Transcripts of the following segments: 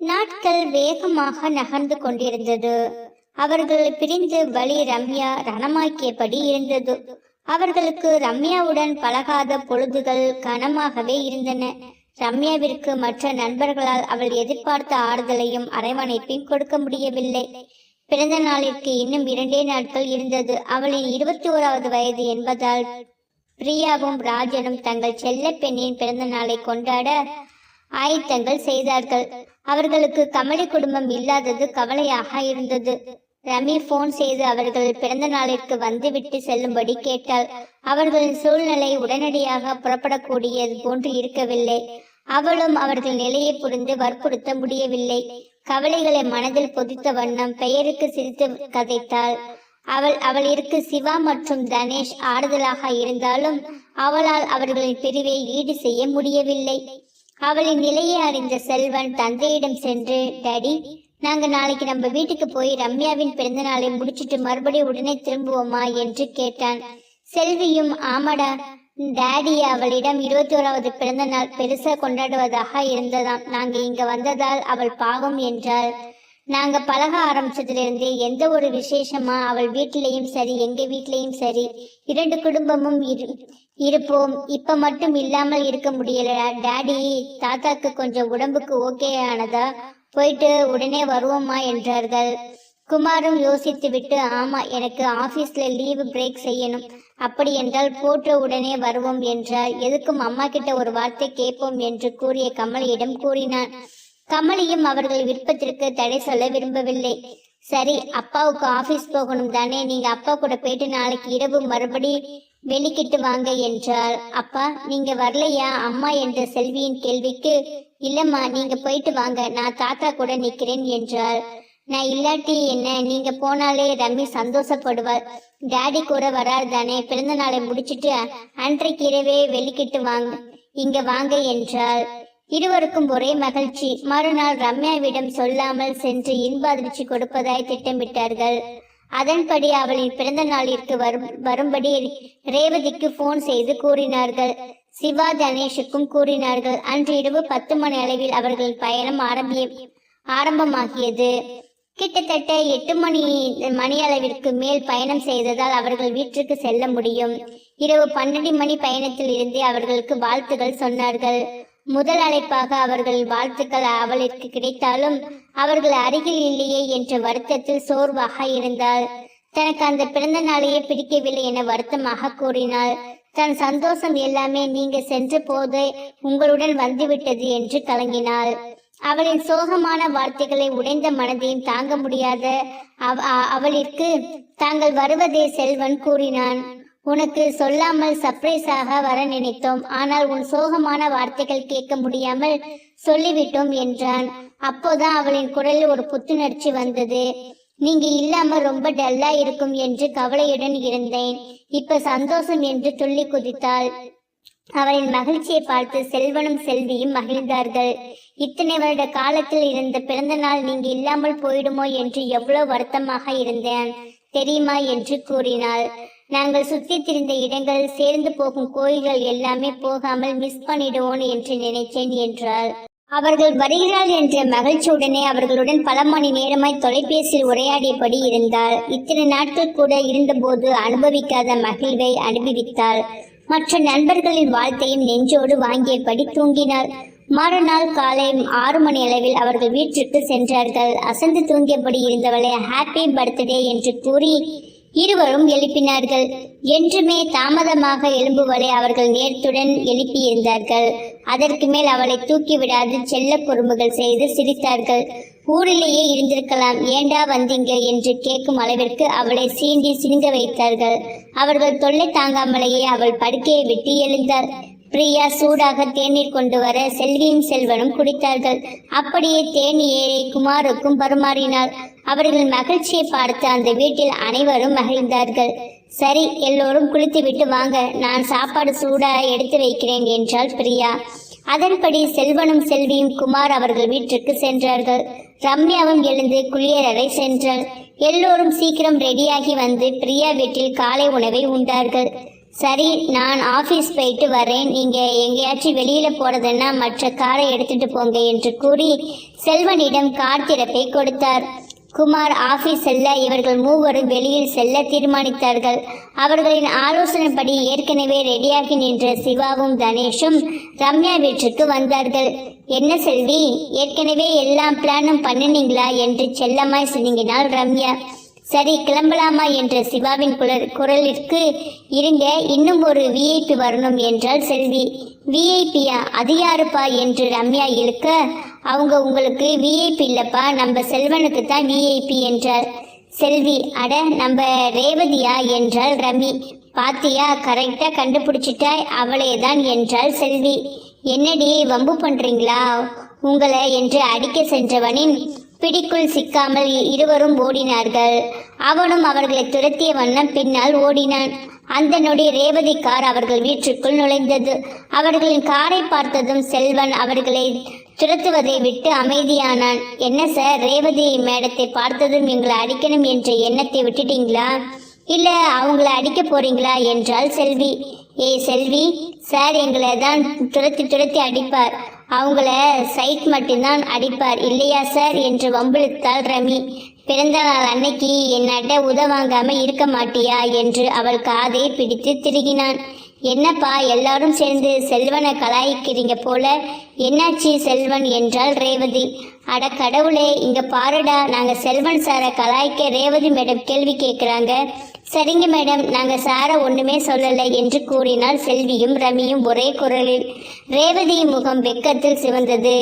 நாட்கள் வேகமாக நகர்ந்து கொண்டிருந்தது. அவர்கள் பிரிந்து வழி ரம்யா ரணமாக்கியபடி இருந்தது. அவர்களுக்கு ரம்யாவுடன் பழகாத பொழுதுகள் கனமாகவே இருந்தன. ரம்யாவிற்கு மற்ற நண்பர்களால் அவள் எதிர்பார்த்த ஆறுதலையும் அரவணைப்பையும் கொடுக்க முடியவில்லை. பிறந்த நாளிற்கு இன்னும் இரண்டே நாட்கள் இருந்தது. அவளின் இருபத்தி ஓராவது வயது என்பதால் பிரியாவும் ராஜனும் தங்கள் செல்ல பெண்ணின் பிறந்த நாளை கொண்டாட ஆயத்தங்கள் செய்தார்கள். அவர்களுக்கு கமலி குடும்பம் இல்லாதது கவலையாக இருந்தது. ரமி போன் செய்து அவர்கள் பிறந்த நாளிற்கு வந்துவிட்டு செல்லும்படி கேட்டாள். அவர்களின் சூழ்நிலை உடனடியாக புறப்படக்கூடியது போன்று இருக்கவில்லை. அவளும் அவர்கள் நிலையை புரிந்து வற்புறுத்த முடியவில்லை. கவலைகளை மனதில் பொதித்த வண்ணம் பெயருக்கு சிரித்து கதைத்தாள். அவள் அவளிற்கு சிவா மற்றும் தனேஷ் ஆறுதலாக இருந்தாலும் அவளால் அவர்களின் பிரிவை ஈடு செய்ய முடியவில்லை. அவளின் நிலையை அறிந்த செல்வன் தந்தையிடம் சென்று டேடி நாங்க நாளைக்கு நம்ம வீட்டுக்கு போய் ரம்யாவின் பிறந்த நாளை முடிச்சிட்டு மறுபடியும் உடனே திரும்புவோமா? என்று கேட்டான். செல்வியும் ஆமாடா டேடி அவளிடம் இருபத்தி ஓராவது பிறந்த நாள் பெருசா கொண்டாடுவதாக இருந்ததாம். நாங்க இங்க வந்ததால் அவள் பாவம் என்றாள். நாங்க பழக ஆரம்பிச்சதிலிருந்தே எந்த ஒரு விசேஷமா அவள் வீட்டிலையும் சரி எங்க வீட்டிலையும் சரி இரண்டு குடும்பமும் இரு இருப்போம். இப்ப மட்டும் இல்லாமல் இருக்க முடியல. டாடி தாத்தாக்கு கொஞ்சம் உடம்புக்கு ஓகே ஆனதா? போயிட்டு உடனே வருவோமா என்றார்கள். குமாரும் யோசித்து விட்டு ஆமா எனக்கு ஆபீஸ்ல லீவு பிரேக் செய்யணும். அப்படி என்றால் போட்ட உடனே வருவோம் என்றார் எதுக்கும் அம்மா கிட்ட ஒரு வார்த்தை கேட்போம் என்று கூறிய கமலியிடம் கூறினான். கமலியும் அவர்கள் விருப்பத்திற்கு தடை சொல்ல விரும்பவில்லை. சரி அப்பாவுக்கு ஆபீஸ் போகணும் தானே. நீங்க அப்பா கூட போயிட்டு நாளைக்கு இரவு மறுபடி வெளிக்கிட்டு வாங்க என்றார் அப்பா நீங்க வரலையா? அம்மா என்ற செல்வியின் கேள்விக்கு இல்லம்மா நீங்க போயிட்டு வாங்க. நான் தாத்தா கூட நிக்கிறேன் என்றார் நான் இல்லாட்டி என்ன? நீங்க போனாலே ரம்மி சந்தோஷப்படுவார். டாடி கூட வராது தானே. பிறந்த நாளை முடிச்சிட்டு அன்றைக்கு இரவே வெளிக்கிட்டு வாங்க. இங்க வாங்க என்றார் இருவருக்கும் ஒரே மகிழ்ச்சி. மறுநாள் ரம்யாவிடம் சொல்லாமல் சென்று இன்ப அதிர்ச்சி கொடுப்பதாய் திட்டமிட்டார்கள். அதன்படி அவளின் பிறந்த நாளிற்கு வரும் வரும்படி ரேவதிக்கு போன் செய்து கூறினார்கள். சிவா தனேஷுக்கும் கூறினார்கள். அன்று இரவு பத்து மணி அளவில் அவர்கள் பயணம் ஆரம்பிய ஆரம்பமாகியது. கிட்டத்தட்ட எட்டு மணி மணி அளவிற்கு மேல் பயணம் செய்ததால் அவர்கள் வீட்டிற்கு செல்ல முடியும். இரவு பன்னெண்டு மணி பயணத்தில் இருந்தே அவர்களுக்கு வாழ்த்துகள் சொன்னார்கள். முதல் அழைப்பாக அவர்கள் வாழ்த்துக்கள் அவளிற்கு கிடைத்தாலும் அவர்கள் அருகில் இல்லையே என்ற வருத்தத்தில் சோர்வாக இருந்தாள். தனக்கு அந்த பிறந்த நாளையே பிடிக்கவில்லை என வருத்தமாக கூறினாள். தன் சந்தோஷம் எல்லாமே நீங்க சென்ற போது உங்களுடன் வந்துவிட்டது என்று கலங்கினாள். அவளின் சோகமான வார்த்தைகளை உடைந்த மனதையும் தாங்க முடியாத அவ- அவளிற்கு தாங்கள் வருவதே செல்வன் கூறினான். உனக்கு சொல்லாமல் சர்ப்ரைஸாக வர நினைத்தோம். ஆனால் உன் சோகமான வார்த்தைகள் கேட்க முடியாமல் சொல்லிவிட்டோம் என்றான். அப்போதான் அவளின் குரலில் ஒரு புத்துணர்ச்சி வந்தது. நீங்க இல்லாம ரொம்ப டல்லா இருக்கும் என்று கவலையுடன் இருந்தேன். இப்ப சந்தோஷம் என்று துள்ளி குதித்தாள். அவளின் மகிழ்ச்சியை பார்த்து செல்வனும் செல்வியும் மகிழ்ந்தார்கள். இத்தனை வருட காலத்தில் இருந்த பிறந்த நாள் நீங்க இல்லாமல் போயிடுமோ என்று எவ்வளவு வருத்தமாக இருந்தேன். தெரியுமா என்று கூறினாள். நாங்கள் சுத்தி திரிந்த இடங்கள் சேர்ந்து போகும் கோயில்கள் எல்லாமே போகாமல் மிஸ் பண்ணிடுவோம் என்று நினைத்தேன் என்றாள். அவர்கள் வருகிறாள் என்ற மகிழ்ச்சியுடனே அவர்களுடன் பல மணி நேரமாய் தொலைபேசியில் உரையாடியபடி இருந்தாள். இத்தனை நாட்கள் கூட இருந்தபோது அனுபவிக்காத மகிழ்வை அனுபவித்தாள். மற்ற நண்பர்களின் வாழ்க்கையும் நெஞ்சோடு வாங்கியபடி தூங்கினாள். மறுநாள் காலை ஆறு மணி அளவில் அவர்கள் வீட்டிற்கு சென்றார்கள். அசந்து தூங்கியபடி இருந்தவளை ஹாப்பி பர்த்டே என்று கூறி இருவரும் எழுப்பினார்கள். என்றுமே தாமதமாக எழும்புவதை அவர்கள் நேரத்துடன் எழுப்பியிருந்தார்கள். அதற்கு மேல் அவளை தூக்கி விடாது செல்ல குறும்புகள் செய்து சிரித்தார்கள். ஊரிலேயே இருந்திருக்கலாம். ஏண்டா வந்தீங்க என்று கேட்கும் அளவிற்கு அவளை சீண்டி சினுங்க வைத்தார்கள். அவர்கள் தொல்லை தாங்காமலேயே அவள் படுக்கையை விட்டு எழுந்தாள் பிரியா சூடாக தேநீர் கொண்டு வர செல்வியும் செல்வனும் குடித்தார்கள். அப்படியே தேநீரை குமாருக்கும் பருமாறினார். அவர்கள் மகிழ்ச்சியை பார்த்து அந்த வீட்டில் அனைவரும் மகிழ்ந்தார்கள். சரி எல்லோரும் குளித்துவிட்டு வாங்க. நான் சாப்பாடு சூடா எடுத்து வைக்கிறேன் என்றாள் பிரியா. அதன்படி செல்வனும் செல்வியும் குமார் அவர்கள் வீட்டிற்கு சென்றார்கள். ரம்யாவும் எழுந்து குளியலறை சென்றாள். எல்லோரும் சீக்கிரம் ரெடியாகி வந்து பிரியா வீட்டில் காலை உணவை உண்டார்கள். சரி நான் ஆஃபீஸ் போயிட்டு வரேன். நீங்க எங்கேயாச்சும் வெளியில போறதுன்னா மற்ற காரை எடுத்துட்டு போங்க என்று கூறி செல்வனிடம் கார் திறப்பை கொடுத்தார். குமார் ஆபீஸ் செல்ல இவர்கள் மூவரும் வெளியில் செல்ல தீர்மானித்தார்கள். அவர்களின் ஆலோசனைப்படி ஏற்கனவே ரெடியாகி நின்ற சிவாவும் தனேஷும் ரம்யா வீட்டிற்கு வந்தார்கள். என்ன செல்வி ஏற்கனவே எல்லாம் பிளானும் பண்ணினீங்களா? என்று செல்லமாய் சினுங்கினாள் ரம்யா. சரி கிளம்பலாமா என்ற சிவாவின் குரல் குரலிற்கு இருங்க இன்னும் ஒரு விஐபி வரணும் என்றாள் செல்வி. விஐபியா அது யாருப்பா என்று ரம்யா இழுக்க அவங்க உங்களுக்கு விஐபி இல்லப்பா நம்ம செல்வனுக்கு தான் விஐபி என்றார் செல்வி அட நம்ம ரேவதியா என்றாள் ரமி. பாத்தியா கரெக்டா கண்டுபிடிச்சிட்டாய் அவளே தான் என்றாள் செல்வி. என்னடி வம்பு பண்றீங்களா? உங்களை என்று அடிக்க சென்றவனின் பிடிக்குள் சிக்காமல் இருவரும் ஓடினார்கள். அவனும் அவர்களை துரத்திய வண்ணம் பின்னால் ஓடினான். அந்த நொடி ரேவதி கார் அவர்கள் வீட்டிற்குள் நுழைந்தது. அவர்களின் காரை பார்த்ததும் செல்வன் அவர்களை துரத்துவதை விட்டு அமைதியானான். என்ன சார் ரேவதி மேடத்தை பார்த்ததும் எங்களை அடிக்கணும் என்ற எண்ணத்தை விட்டுட்டீங்களா? இல்ல அவங்கள அடிக்க போறீங்களா? என்றால் செல்வி. ஏய் செல்வி சார் எங்களை தான் துரத்தி துரத்தி அடிப்பார். அவங்கள சைட் மட்டும்தான் அடிப்பார். இல்லையா சார்? என்று வம்பிழுத்தாள் ரமி. பிறந்த நாள் அன்னைக்கு என்னட்ட உதவாங்காம இருக்க மாட்டியா? என்று அவள் காதை பிடித்து திருகினான். என்னப்பா எல்லாரும் சேர்ந்து செல்வனை கலாய்க்கிறீங்க போல. என்னாச்சு செல்வன்? என்றாள் ரேவதி. அட கடவுளே இங்க பாருடா. நாங்க செல்வன் சாரை கலாய்க்க ரேவதி மேடம் கேள்வி கேட்குறாங்க சரிங்க மேடம். நாங்க சாரை ஒண்ணுமே சொல்லலை என்று கூறினால் செல்வியும் ரமியும் ஒரே குரலில் ரேவதியின் முகம் வெக்கத்தில் சிவந்தது.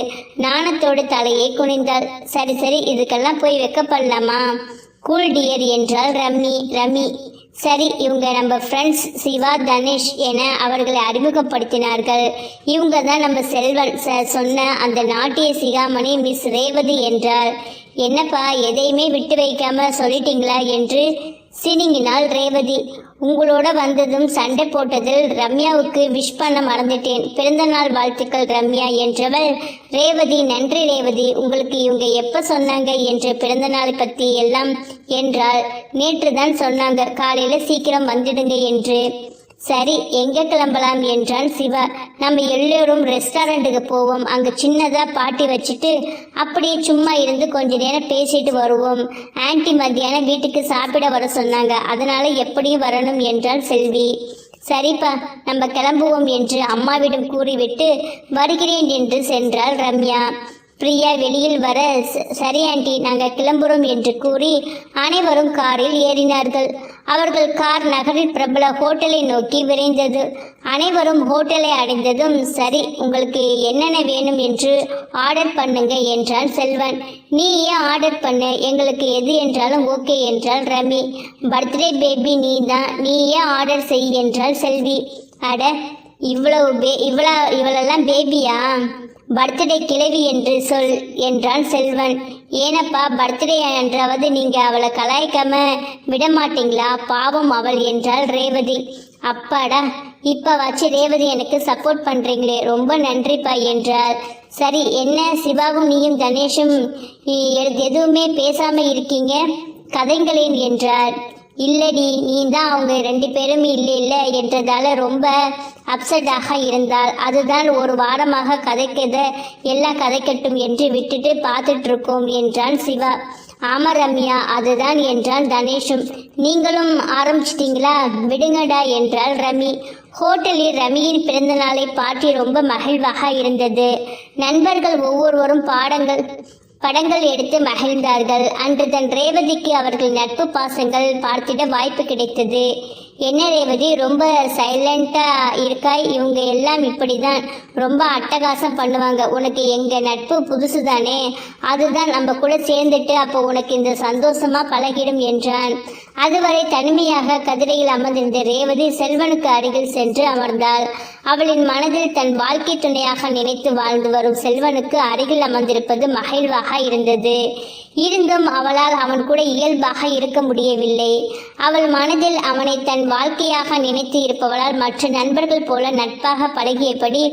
நாணத்தோடு தலையை குனிந்தாள். சரி சரி இதுக்கெல்லாம் போய் வெக்கப்படலாமா? கூல் டியர் என்றால் ரம்மி. ரமி சரி இவங்க நம்ம ஃப்ரெண்ட்ஸ் சிவா தனேஷ் என அவர்களை அறிமுகப்படுத்தினார்கள். இவங்க தான் நம்ம செல்வன் சார் சொன்ன அந்த நாட்டிய சிகாமணி மிஸ் ரேவதி என்றார் என்னப்பா எதையுமே விட்டு வைக்காம சொல்லிட்டீங்களா என்று சினிங்கினாள் ரேவதி. உங்களோட வந்ததும் சண்டை போட்டதில் ரம்யாவுக்கு விஷ் பண்ண மறந்துட்டேன். பிறந்த நாள் வாழ்த்துக்கள் ரம்யா என்றவள் ரேவதி நன்றி ரேவதி. உங்களுக்கு இவங்க எப்ப சொன்னாங்க என்ற பிறந்த நாள் பத்தி எல்லாம் என்றாள். நேற்று தான் சொன்னாங்க. காலையில சீக்கிரம் வந்துடுங்க என்று. சரி எங்க கிளம்பலாம் என்றான் சிவா. நம்ம எல்லோரும் ரெஸ்டாரண்ட்டுக்கு போவோம். அங்க சின்னதா பாட்டி வச்சுட்டு அப்படியே சும்மா இருந்து கொஞ்ச நேரம் பேசிட்டு வருவோம். ஆன்ட்டி மத்தியானம் வீட்டுக்கு சாப்பிட வர சொன்னாங்க. அதனால எப்படியும் வரணும் என்றாள் செல்வி. சரிப்பா நம்ம கிளம்புவோம் என்று அம்மாவிடம் கூறிவிட்டு வருகிறேன் என்று சென்றாள் ரம்யா. பிரியா வெளியில் வர "ச- சரி ஆண்டி நாங்கள் கிளம்புறோம் என்று கூறி அனைவரும் காரில் ஏறினார்கள். அவர்கள் கார் நகரில் பிரபல ஹோட்டலை நோக்கி விரைந்தது. அனைவரும் ஹோட்டலை அடைந்ததும் சரி உங்களுக்கு என்னென்ன வேணும் என்று ஆர்டர் பண்ணுங்க என்றான் செல்வன். நீ ஏன் ஆர்டர் பண்ணு? எங்களுக்கு எது என்றாலும் ஓகே என்றாள் ரமி. பர்த்டே பேபி நீ தான் நீ ஏன் ஆர்டர் செய் என்றாள் செல்வி. அட இவ்வளவு பே இவ்வளோ இவ்வளெல்லாம் பேபியா? பர்த்டே கிழவி என்று சொல் என்றான் செல்வன். ஏனப்பா பர்த்டே என்றாவது நீங்க அவளை கலாய்க்காம விட மாட்டீங்களா பாவம் அவள் என்றாள் ரேவதி. அப்பாடா இப்ப வச்சு ரேவதி எனக்கு சப்போர்ட் பண்றீங்களே ரொம்ப நன்றிப்பா என்றார் சரி என்ன சிவாவும் நீயும் கணேஷும் எதுவுமே பேசாம இருக்கீங்க? கதைங்களேன் என்றார் இல்லடி நீ தான் அவங்க ரெண்டு பேரும் இல்லை இல்லை என்றதால ரொம்ப அப்செட்டாக இருந்தாள். அதுதான் ஒரு வாரமாக கதைக்கத எல்லாம் கதைக்கட்டும் என்று விட்டுட்டு பார்த்துட்டு இருக்கோம் என்றான் சிவா. ஆமா ரம்யா அதுதான் என்றான் தனேஷும். நீங்களும் ஆரம்பிச்சிட்டீங்களா? விடுங்கடா என்றாள் ரமி. ஹோட்டலில் ரமியின் பிறந்த நாளை பாட்டி ரொம்ப மகிழ்வாக இருந்தது. நண்பர்கள் ஒவ்வொருவரும் பாடங்கள் படங்கள் எடுத்து மகிழ்ந்தார்கள். அன்று தன் ரேவதிக்கு அவர்கள் நட்பு பாசங்கள் பார்த்திட வாய்ப்பு கிடைத்தது. என்ன ரேவதி ரொம்ப சைலண்டா இருக்காய்? இவங்க எல்லாம் இப்படிதான். ரொம்ப அட்டகாசம் பண்ணுவாங்க. உனக்கு எங்க நட்பு புதுசு தானே அதுதான் நம்ம கூட சேர்ந்துட்டு அப்போ உனக்கு இந்த சந்தோஷமா பழகிடும் என்றான். அதுவரை தனிமையாக கதிரையில் அமர்ந்திருந்த ரேவதி செல்வனுக்கு அருகில் சென்று அமர்ந்தாள். அவளின் மனதில் தன் வாழ்க்கை துணையாக நினைத்து வாழ்ந்து வரும் செல்வனுக்கு அருகில் அமர்ந்திருப்பது மகிழ்வாக இருந்தது. இருந்தும் அவளால் அவன் கூட இயல்பாக இருக்க முடியவில்லை. அவள் மனதில் அவனை தன் வாழ்க்கையாக நினைத்து இருப்பவளால் மற்ற நண்பர்கள் போல நட்பாக பழகியபடி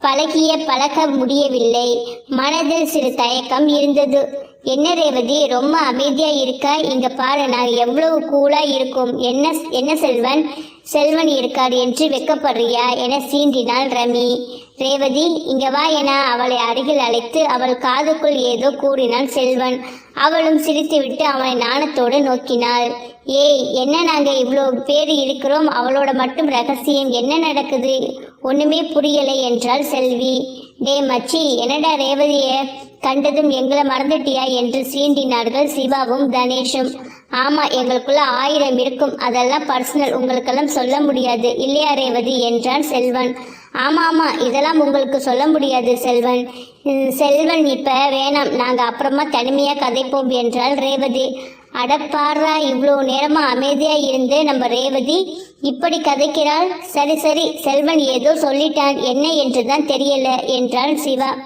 பழகிய பழக முடியவில்லை. மனதில் சிறு தயக்கம் இருந்தது. என்ன ரேவதி ரொம்ப அமைதியா இருக்க? இங்க பாரு நான் எவ்வளவு கூலா இருக்கும். என்ன என்ன செல்வன்? செல்வன் இருக்கார் என்று வெக்கப்படுறியா என சீண்டினாள் ரமி. ரேவதி இங்க வா என அவளை அருகில் அழைத்து அவள் காதுக்குள் ஏதோ கூறினான் செல்வன். அவளும் சிரித்துவிட்டு அவனை நாணத்தோடு நோக்கினாள். ஏய் என்ன நாங்க இவ்வளோ பேர் இருக்கிறோம்? அவளோட மட்டும் ரகசியம் என்ன நடக்குது? ஒண்ணுமே புரியலை என்றாள் செல்வி. டே மச்சி என்னடா ரேவதிய கண்டதும் எங்களை மறந்துட்டியா? என்று சீண்டினார்கள் சிவாவும் தனேஷும் ஆமா எங்களுக்குள்ள ஆயிரம் இருக்கும். அதெல்லாம் பர்சனல் உங்களுக்கெல்லாம் சொல்ல முடியாது. இல்லையா ரேவதி? என்றான் செல்வன். ஆமா ஆமா. இதெல்லாம் உங்களுக்கு சொல்ல முடியாது செல்வன். செல்வன் இப்ப வேணாம். நாங்க அப்புறமா தனிமையா கதைப்போம் என்றாள் ரேவதி. அடப்பாரா இவ்வளோ நேரமா அமைதியா இருந்து நம்ம ரேவதி இப்படி கதைக்கிறாள்? சரி சரி செல்வன் ஏதோ சொல்லிட்டான். என்ன என்றுதான் தெரியல என்றான் சிவா.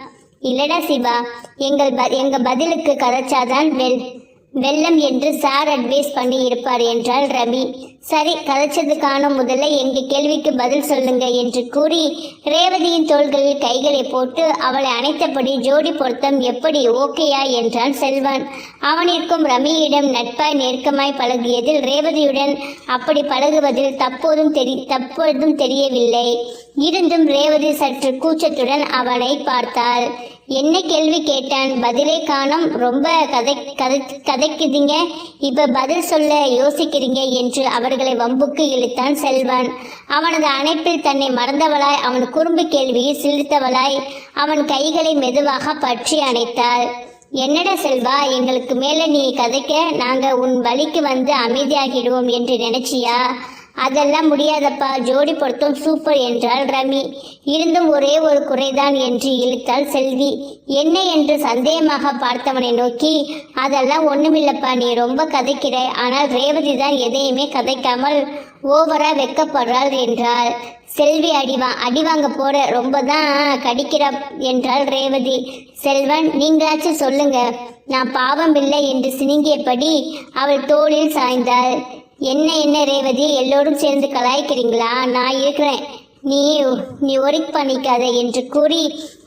இல்லடா சிவா எங்கள் ப- எங்க பதிலுக்கு கதைச்சாதான் வெல் வெள்ளம் என்று சார் அட்வைஸ் பண்ணி இருப்பார் என்றாள் ரவி. சரி கதைச்சதுக்கான முதல்ல எங்க கேள்விக்கு பதில் சொல்லுங்க என்று கூறி ரேவதியின் தோள்களில் கைகளை போட்டு அவளை அணைத்தபடி ஜோடி பொருத்தம் எப்படி ஓகேயா என்றான் செல்வன். அவனிற்கும் ரமியிடம் நட்பாய் நெருக்கமாய் பழகியதில் ரேவதியுடன் அப்படி பழகுவதில் தப்போதும் தெரி தப்போதும் தெரியவில்லை. இருந்தும் ரேவதி சற்று கூச்சத்துடன் அவனை பார்த்தாள். என்ன கேள்வி கேட்டான்? பதிலே காணும். ரொம்ப கதை கதை கதைக்குதுங்க. இப்ப பதில் சொல்ல யோசிக்கிறீங்க என்று அவர்களை வம்புக்கு இழுத்தான் செல்வன். அவனது அணைப்பில் தன்னை மறந்தவளாய் அவன் குறும்பு கேள்வியை சிலிர்த்தவளாய் அவன் கைகளை மெதுவாக பற்றி அணைத்தாள். என்னடா செல்வா எங்களுக்கு மேல நீ கதைக்க நாங்க உன் வழிக்கு வந்து அமைதியாகிடுவோம் என்று நினைச்சியா? அதெல்லாம் முடியாதப்பா. ஜோடி பொருத்தம் சூப்பர் என்றாள் ரமி. இருந்தும் ஒரே ஒரு குறைதான் என்று இழுத்தாள் செல்வி. என்ன என்று சந்தேகமாக பார்த்தவனை நோக்கி அதெல்லாம் ஒண்ணுமில்லப்பா நீ ரொம்ப கதைக்கிற ஆனால் ரேவதி தான் எதையுமே கதைக்காமல் ஓவரா வெக்கப்படுறாள் என்றாள். செல்வி அடிவா அடிவாங்க போற ரொம்ப தான் கடிக்கிறா என்றாள் ரேவதி. செல்வன் நீங்களாச்சும் சொல்லுங்க. நான் பாவம் இல்லை என்று சினிங்கியபடி அவள் தோளில் சாய்ந்தாள். என்ன என்ன ரேவதி? எல்லோரும் சேர்ந்து கலாய்க்கிறீங்களா? நான் இருக்கிறேன் நீ நீ ஒரிக் பண்ணிக்காத என்று கூறி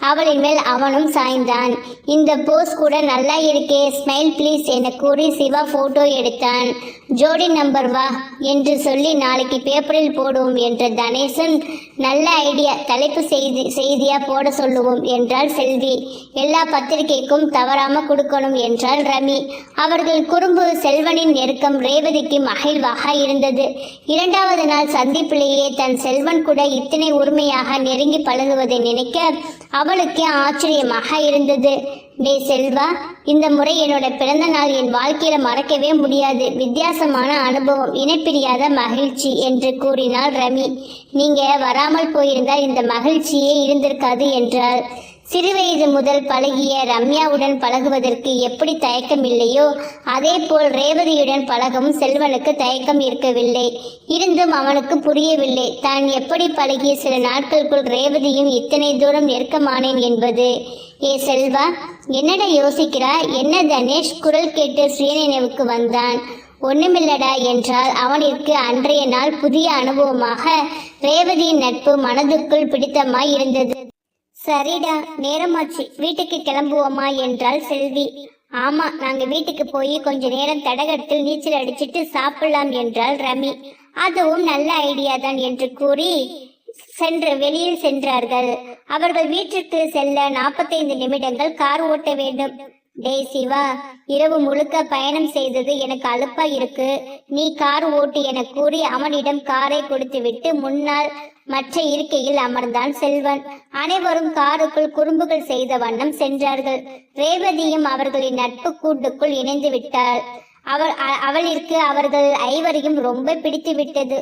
அவளின் மேல் அவனும் சாய்ந்தான். இந்த போஸ் கூட நல்லா இருக்கே ஸ்மைல் ப்ளீஸ் என கூறி சிவா போட்டோ எடுத்தான். ஜோடி நம்பர் வா என்று சொல்லி நாளைக்கு பேப்பரில் போடுவோம் என்ற தனேசன் நல்ல ஐடியா தலைப்பு செய்தி செய்தியா போட சொல்லுவோம் என்றாள் செல்வி. எல்லா பத்திரிகைக்கும் தவறாம கொடுக்கணும் என்றாள் ரமி. அவர்கள் குறும்பு செல்வனின் நெருக்கம் ரேவதிக்கு மகிழ்வாக இருந்தது. இரண்டாவது நாள் சந்திப்பிலேயே தன் செல்வன் கூட எத்தனை உரிமையாக நெருங்கி பழகுவதை நினைக்க அவளுக்கே ஆச்சரியமாக இருந்தது. டே செல்வா இந்த முறை என்னோட பிறந்த நாள் என் வாழ்க்கையில மறக்கவே முடியாது. வித்தியாசமான அனுபவம் இணைப்பிரியாத மகிழ்ச்சி என்று கூறினாள் ரமி. நீங்க வராமல் போயிருந்தால் இந்த மகிழ்ச்சியே இருந்திருக்காது என்றாள். சிறுவயது முதல் பழகிய ரம்யாவுடன் பழகுவதற்கு எப்படி தயக்கம் இல்லையோ அதே போல் ரேவதியுடன் பழகவும் செல்வனுக்கு தயக்கம் இருக்கவில்லை. இருந்தும் அவனுக்கு புரியவில்லை. தான் எப்படி பழகிய சில நாட்களுக்குள் ரேவதியும் இத்தனை தூரம் நெருக்கமானேன் என்பது. ஏ செல்வா என்னடா யோசிக்கிறா? என்ன தனேஷ்? குரல் கேட்டு சுயநினைவுக்கு வந்தான். ஒண்ணுமில்லடா என்றால் அவனிற்கு அன்றைய நாள் புதிய அனுபவமாக ரேவதியின் நட்பு மனதுக்குள் பிடித்தமாய் இருந்தது. சரிடா நேரமாச்சு. வீட்டுக்கு கிளம்புவோமா என்றாள் செல்வி. ஆமா நாங்க வீட்டுக்கு போய் கொஞ்ச நேரம் தடகத்தில் நீச்சல் அடிச்சிட்டு சாப்பிடலாம் என்றாள் ரமி. அதுவும் நல்ல ஐடியா தான் என்று கூறி சென்று வெளியில் சென்றார்கள். அவர்கள் வீட்டிற்கு செல்ல நாற்பத்தைந்து நிமிடங்கள் கார் ஓட்ட வேண்டும். டேய் சிவா இரவு முழுக்க பயணம் செய்தது எனக்கு அலுப்பா இருக்கு. நீ கார் ஓட்டு என கூறி அவனிடம் காரை கொடுத்துவிட்டு முன்னால் மற்ற இருக்கையில் அமர்ந்தான் செல்வன். அனைவரும் காருக்குள் குறும்புகள் செய்த வண்ணம் சென்றார்கள். ரேவதியும் அவர்களின் நட்பு கூட்டுக்குள் இணைந்து விட்டாள். அவள் அவளிற்கு அவர்கள் ஐவரையும் ரொம்ப பிடித்து விட்டது.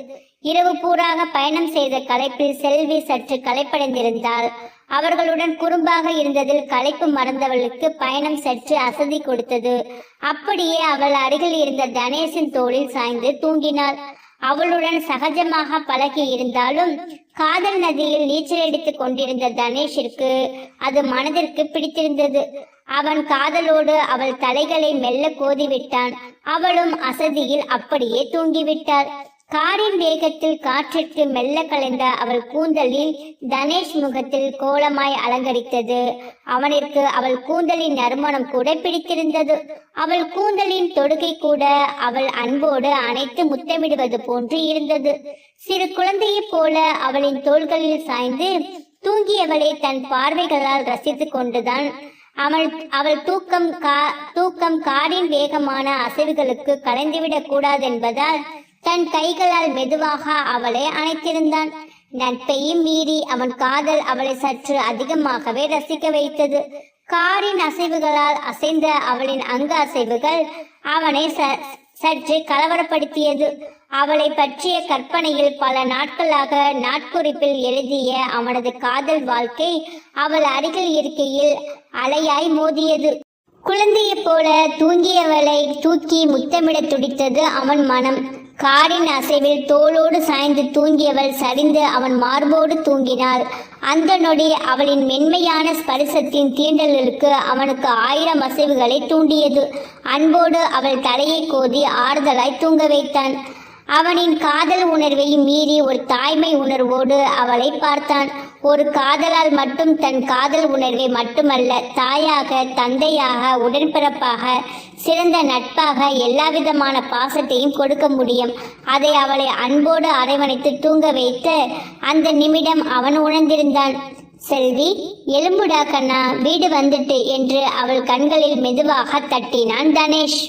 இரவு பூராக பயணம் செய்த களைப்பில் செல்வி சற்று களைப்படைந்திருந்தாள். அவர்களுடன் குறும்பாக இருந்ததில் களைப்பு மறந்தவளுக்கு பயணம் சற்று அசதி கொடுத்தது. அப்படியே அவள் அருகில் இருந்த தனேஷின் தோளில் சாய்ந்து தூங்கினாள். அவளுடன் சகஜமாக பழகி இருந்தாலும் காதல் நதியில் நீச்சல் அடித்துக் கொண்டிருந்த தனேஷிற்கு அது மனதிற்கு பிடித்திருந்தது. அவன் காதலோடு அவள் தலைகளை மெல்ல கோதிவிட்டான். அவளும் அசதியில் அப்படியே தூங்கிவிட்டாள். காரின் வேகத்தில் காற்றிற்கு மெல்ல கலைந்த அவள் கூந்தலில் தனேஷ் முகத்தில் கோலமாய் அலங்கரித்தது. அவனிற்கு அவள் கூந்தலின் நறுமணம் கூட பிடித்திருந்தது. அவள் கூந்தலின் தொடுகை கூட அவள் அன்போடு அணைத்து முத்தமிடுவது போன்று இருந்தது. சிறு குழந்தையைப் போல அவளின் தோள்களில் சாய்ந்து தூங்கியவளை தன் பார்வைகளால் ரசித்து கொண்டுதான் அவள் அவள் தூக்கம் கா தூக்கம் காரின் வேகமான அசைவுகளுக்கு கலைந்துவிடக் கூடாதென்பதால் தன் கைகளால் மெதுவாக அவளை அணைத்திருந்தான். நட்பையும் மீறி அவன் காதல் அவளை சற்று அதிகமாகவே ரசிக்க வைத்தது. காரின் அசைவுகளால் அசைந்த அவளின் அங்க அசைவுகள் அவனை ச- சற்று கலவரப்படுத்தியது. அவளை பற்றிய கற்பனையில் பல நாட்களாக நாட்குறிப்பில் எழுதிய அவனது காதல் வாழ்க்கை அவள் அருகில் இருக்கையில் அலையாய் மோதியது. குழந்தையைப் போல தூங்கியவளை தூக்கி முத்தமிட துடித்தது அவன் மனம். காரின் அசைவில் தோளோடு சாய்ந்து தூங்கியவள் சரிந்து அவன் மார்போடு தூங்கினாள். அந்த நொடி அவளின் மென்மையான ஸ்பரிசத்தின் தீண்டல்களுக்கு அவனுக்கு ஆயிரம் அசைவுகளை தூண்டியது. அன்போடு அவள் தலையை கோதி ஆறுதலாய் தூங்க வைத்தான். அவனின் காதல் உணர்வை மீறி ஒரு தாய்மை உணர்வோடு அவளை பார்த்தான். ஒரு காதலால் மட்டும் தன் காதல் உணர்வை மட்டுமல்ல தாயாக தந்தையாக உடன்பிறப்பாக சிறந்த நட்பாக எல்லாவிதமான பாசத்தையும் கொடுக்க முடியும். அதை அவளை அன்போடு அரவணைத்து தூங்க வைத்து அந்த நிமிடம் அவன் உணர்ந்திருந்தான். செல்வி எலும்புடா கண்ணா வீடு வந்துட்டு என்று அவள் கண்களில் மெதுவாக தட்டினான் தனேஷ்.